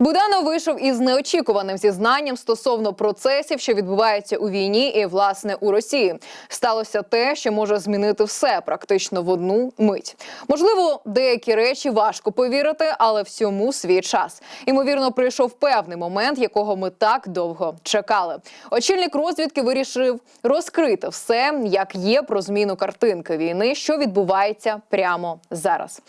Буданов вийшов із неочікуваним зізнанням стосовно процесів, що відбуваються у війні, і власне у Росії сталося те, що може змінити все практично в одну мить. Можливо, деякі речі важко повірити, але всьому свій час. Ймовірно, прийшов певний момент, якого ми так довго чекали. Очільник розвідки вирішив розкрити все, як є про зміну картинки війни, що відбувається прямо зараз.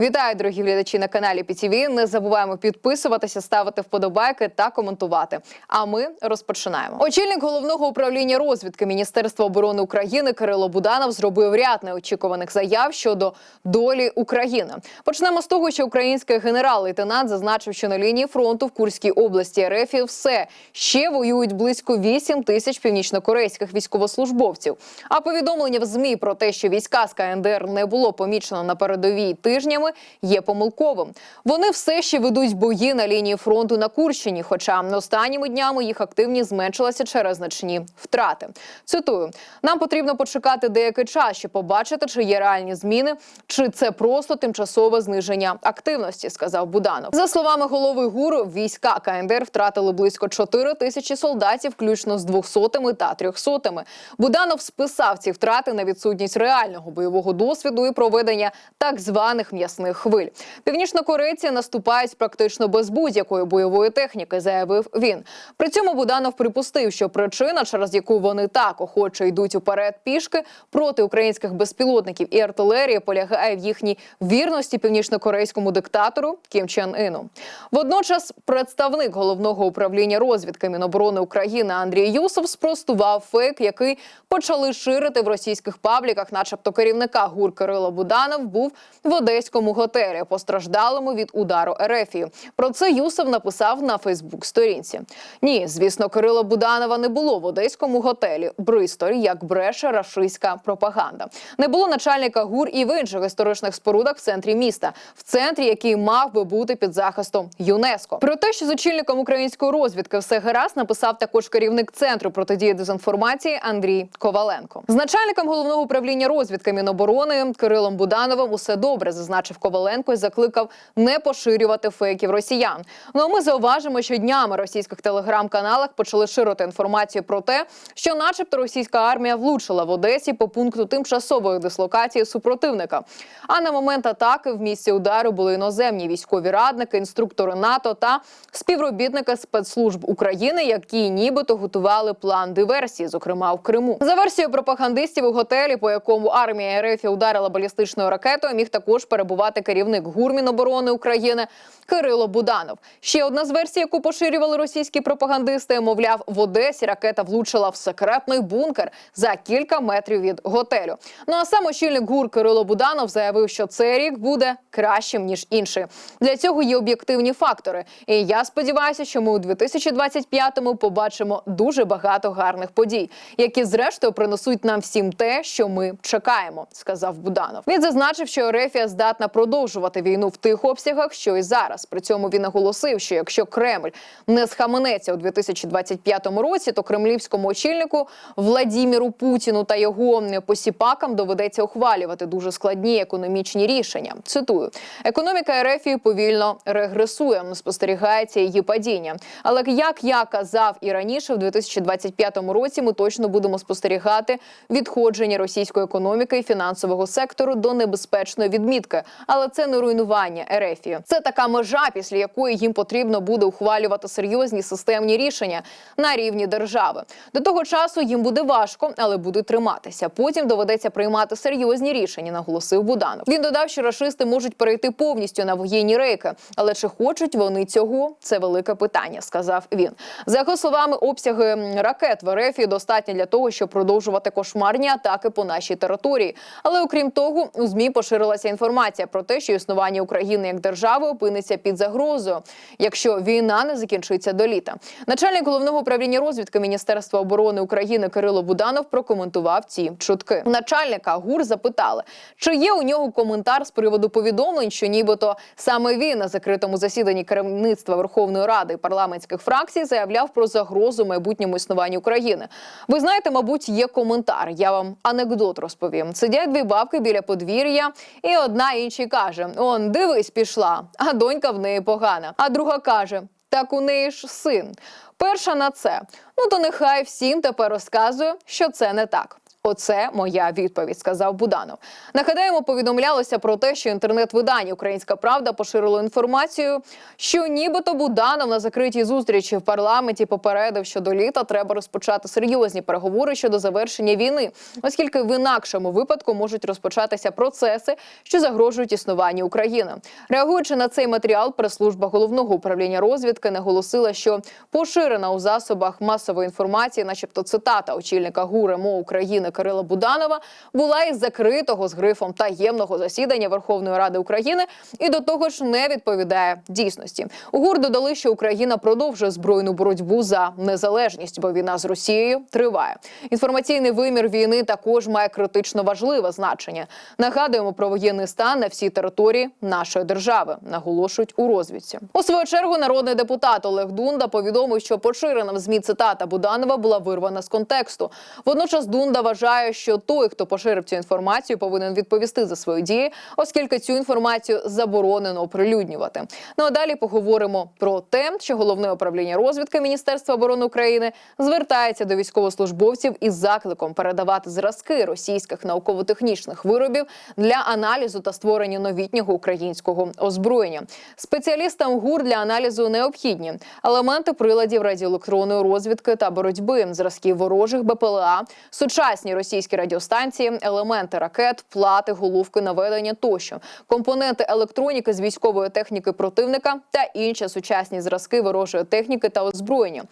Вітаю, дорогі глядачі на каналі ПТВ. Не забуваємо підписуватися, ставити вподобайки та коментувати. А ми розпочинаємо. Очільник головного управління розвідки Міністерства оборони України Кирило Буданов зробив ряд неочікуваних заяв щодо долі України. Почнемо з того, що український генерал-лейтенант зазначив, що на лінії фронту в Курській області РФ все ще воюють близько 8 тисяч північнокорейських військовослужбовців. А повідомлення в змі про те, що війська з КНДР не було помічено на передовій тижнями, є помилковим. Вони все ще ведуть бої на лінії фронту на Курщині, хоча останніми днями їх активність зменшилася через значні втрати. Цитую: нам потрібно почекати деякий час, щоб побачити, чи є реальні зміни, чи це просто тимчасове зниження активності, сказав Буданов. За словами голови ГУР, війська КНДР втратили близько 4 тисячі солдатів, включно з 200-ми та 300-ми. Буданов списав ці втрати на відсутність реального бойового досвіду і проведення так званих м'ясних хвиль. Північнокорейці наступають практично без будь-якої бойової техніки, заявив він. При цьому Буданов припустив, що причина, через яку вони так охоче йдуть уперед пішки проти українських безпілотників і артилерії, полягає в їхній вірності північнокорейському диктатору Кім Чен Іну. Водночас, представник головного управління розвідки Міноборони України Андрій Юсов спростував фейк, який почали ширити в російських пабліках, начебто керівника ГУР Кирило Буданов був в одеському готелі, постраждалому від удару Ерефії. Про це Юсов написав на Фейсбук-сторінці. Ні, звісно, Кирила Буданова не було в одеському готелі Бристоль, як бреше рашистська пропаганда. Не було начальника ГУР і в інших історичних спорудах в центрі міста, в центрі, який мав би бути під захистом ЮНЕСКО. Про те, що з очільником української розвідки все гаразд, написав також керівник центру протидії дезінформації Андрій Коваленко. З начальником головного управління розвідки Міноборони Кирилом Будановим усе добре, зазначив Коваленко і закликав не поширювати фейків росіян. Ну а ми зауважимо, що днями російських телеграм-каналах почали ширити інформацію про те, що, начебто, російська армія влучила в Одесі по пункту тимчасової дислокації супротивника. А на момент атаки в місці удару були іноземні військові радники, інструктори НАТО та співробітники спецслужб України, які нібито готували план диверсії, зокрема в Криму. За версією пропагандистів у готелі, по якому армія РФ ударила балістичною ракетою, міг також перебувати керівник ГУР Міноборони України Кирило Буданов. Ще одна з версій, яку поширювали російські пропагандисти, мовляв, в Одесі ракета влучила в секретний бункер за кілька метрів від готелю. Ну а сам очільник ГУР Кирило Буданов заявив, що цей рік буде кращим ніж інший. Для цього є об'єктивні фактори. І я сподіваюся, що ми у 2025-му побачимо дуже багато гарних подій, які зрештою принесуть нам всім те, що ми чекаємо, сказав Буданов. Він зазначив, що Ерефія здатна продовжувати війну в тих обсягах, що і зараз. При цьому він наголосив, що якщо Кремль не схаменеться у 2025 році, то кремлівському очільнику Владіміру Путіну та його посіпакам доведеться ухвалювати дуже складні економічні рішення. Цитую: економіка Ерефії повільно регресує, спостерігається її падіння. Але як я казав і раніше, в 2025 році ми точно будемо спостерігати відходження російської економіки і фінансового сектору до небезпечної відмітки. Але це не руйнування Ерефії. Це така межа, після якої їм потрібно буде ухвалювати серйозні системні рішення на рівні держави. До того часу їм буде важко, але будуть триматися. Потім доведеться приймати серйозні рішення, наголосив Буданов. Він додав, що рашисти можуть перейти повністю на воєнні рейки, але чи хочуть вони цього? Це велике питання, сказав він. За його словами, обсяги ракет в РФ достатні для того, щоб продовжувати кошмарні атаки по нашій території. Але окрім того, у змі поширилася інформація про те, що існування України як держави опиниться під загрозою, якщо війна не закінчиться до літа. Начальник головного управління розвідки Міністерства оборони України Кирило Буданов прокоментував ці чутки. Начальника ГУР запитали, чи є у нього коментар з приводу повідомлень, що нібито саме він на закритому засіданні керівництва Верховної Ради і парламентських фракцій заявляв про загрозу майбутньому існуванню України. Ви знаєте, мабуть, є коментар. Я вам анекдот розповім. Сидять дві бабки біля подвір'я, і одна іншій каже: Он, дивись, пішла, а донька в неї погана. А друга каже: так у неї ж син. Перша на це. Ну то нехай всім тепер розказує, що це не так. Оце моя відповідь, сказав Буданов. Нагадаємо, повідомлялося про те, що інтернет-видання Українська Правда поширило інформацію, що нібито Буданов на закритій зустрічі в парламенті попередив, що до літа треба розпочати серйозні переговори щодо завершення війни, оскільки в інакшому випадку можуть розпочатися процеси, що загрожують існуванню України. Реагуючи на цей матеріал, прес-служба головного управління розвідки наголосила, що поширена у засобах масової інформації, начебто цитата очільника ГУР МО України Кирила Буданова, була із закритого з грифом таємного засідання Верховної Ради України і до того ж не відповідає дійсності. У додали, що Україна продовжує збройну боротьбу за незалежність, бо війна з Росією триває. Інформаційний вимір війни також має критично важливе значення. Нагадуємо про воєнний стан на всій території нашої держави, наголошують у розвідці. У свою чергу народний депутат Олег Дунда повідомив, що поширена в змі цитата Буданова була вирвана з контексту. Водночас Дунда вважає, що той, хто поширив цю інформацію, повинен відповісти за свої дії, оскільки цю інформацію заборонено оприлюднювати. Ну а далі поговоримо про те, що головне управління розвідки Міністерства оборони України звертається до військовослужбовців із закликом передавати зразки російських науково-технічних виробів для аналізу та створення новітнього українського озброєння. Спеціалістам ГУР для аналізу необхідні елементи приладів радіоелектронної розвідки та боротьби, зразків ворожих БПЛА, сучасні російські радіостанції, елементи ракет, плати, головки наведення тощо, компоненти електроніки з військової техніки противника та інші сучасні зразки ворожої техніки та озброєння.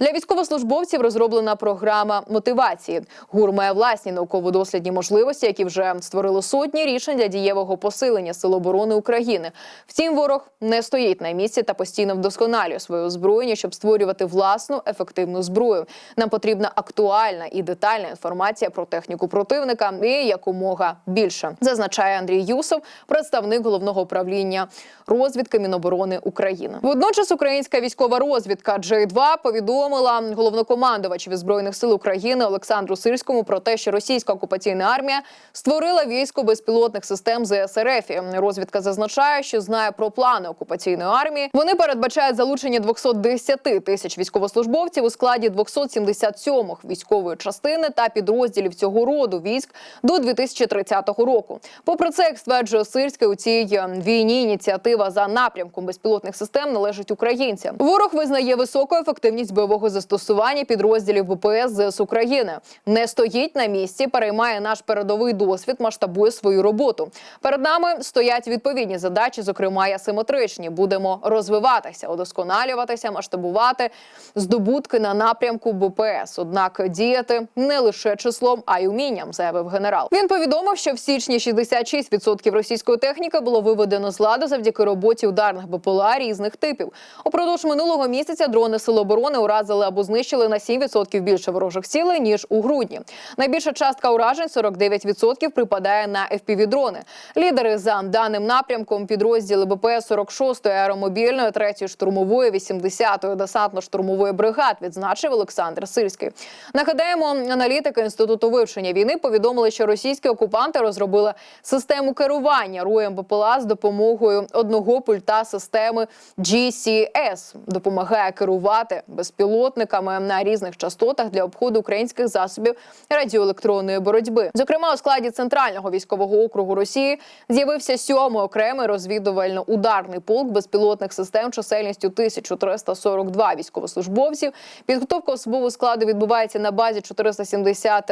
Для військовослужбовців розроблена програма мотивації. ГУР має власні науково-дослідні можливості, які вже створили сотні рішень для дієвого посилення Сил оборони України. Втім, ворог не стоїть на місці та постійно вдосконалює своє озброєння, щоб створювати власну ефективну зброю. Нам потрібна актуальна і детальна інформація про техніку противника і якомога більше, зазначає Андрій Юсов, представник головного управління розвідки Міноборони України. Водночас українська військова розвідка J2 повідомила головнокомандувачеві збройних сил України Олександру Сирському про те, що російська окупаційна армія створила військо безпілотних систем ЗСРФ. Розвідка зазначає, що знає про плани окупаційної армії. Вони передбачають залучення 210 тисяч військовослужбовців у складі 277-х військової частини та підрозділів цього роду військ до 2030 року. Попри це, як стверджує Сирський, у цій е, війні ініціатива за напрямком безпілотних систем належить українцям. Ворог визнає високу ефективність бойового застосування підрозділів ВПС ЗС України. Не стоїть на місці, переймає наш передовий досвід, масштабує свою роботу. Перед нами стоять відповідні задачі, зокрема й асиметричні. Будемо розвиватися, удосконалюватися, масштабувати здобутки на напрямку БПС. Однак діяти не лише числом, а й умінням, заявив генерал. Він повідомив, що в січні 66% російської техніки було виведено з ладу завдяки роботі ударних БПЛА різних типів. Упродовж минулого місяця дрони Сил оборони уразили або знищили на 7% більше ворожих цілей ніж у грудні. Найбільша частка уражень 49% припадає на FPV-дрони. Лідери за даним напрямком підрозділи БПС 46-ї аеромобільної, 3-ї штурмової, 80-ї десантно-штурмової бригад, відзначив Олександр Сирський. Нагадаємо, аналітики інституту вивчення війни повідомили, що російські окупанти розробили систему керування роєм БПЛА з допомогою одного пульта системи GCS. Допомагає керувати безпілотниками на різних частотах для обходу українських засобів радіоелектронної боротьби. Зокрема, у складі центрального військового округу Росії з'явився сьомий окремий розвідувально-ударний полк безпілотних систем чисельністю 1342 військовослужбовців. Підготовка особового складу відбувається на базі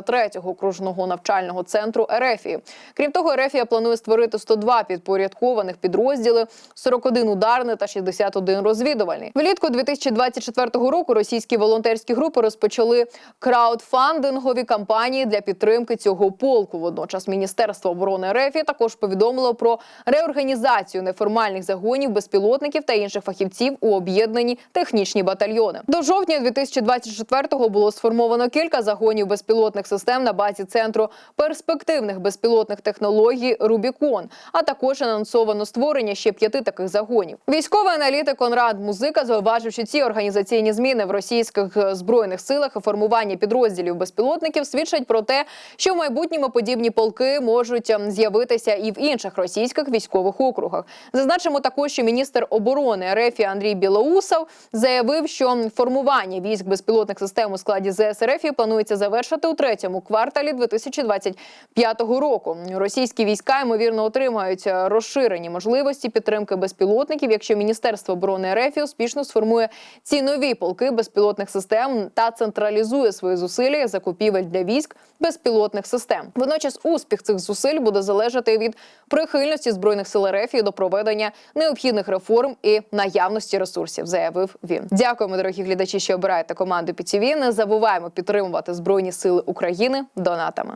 473-го окружного навчального центру Ерефії. Крім того, Ерефія планує створити 102 підпорядкованих підрозділи, 41 ударний та 61 розвідувальний. Влітку 2024 року російські волонтерські групи розпочали краудфандингові кампанії для підтримки цього полку. Водночас Міністерство оборони РФ також повідомило про реорганізацію неформальних загонів безпілотників та інших фахівців у об'єднані технічні батальйони. До жовтня 2024-го було сформовано кілька загонів безпілотних безпілотних систем на базі центру перспективних безпілотних технологій Рубікон. А також анонсовано створення ще п'яти таких загонів. Військовий аналітик Конрад Музика зауважив, що ці організаційні зміни в російських збройних силах і формування підрозділів безпілотників свідчать про те, що в майбутньому подібні полки можуть ем, з'явитися і в інших російських військових округах. Зазначимо також, що міністр оборони РФ Андрій Білоусов заявив, що формування військ безпілотних систем у складі ЗС РФ планується завершити у третьому кварталі 2025 року. Російські війська ймовірно отримають е, розширені можливості підтримки безпілотників, якщо міністерство оборони РФ успішно сформує ці нові полки безпілотних систем та централізує свої зусилля закупівель для військ безпілотних систем. Водночас успіх цих зусиль буде залежати від прихильності збройних сил РФ до проведення необхідних реформ і наявності ресурсів, заявив він. Дякуємо, дорогі глядачі, що обираєте команду ПІТІВІ. Не забуваємо підтримувати збройні сили України донатами.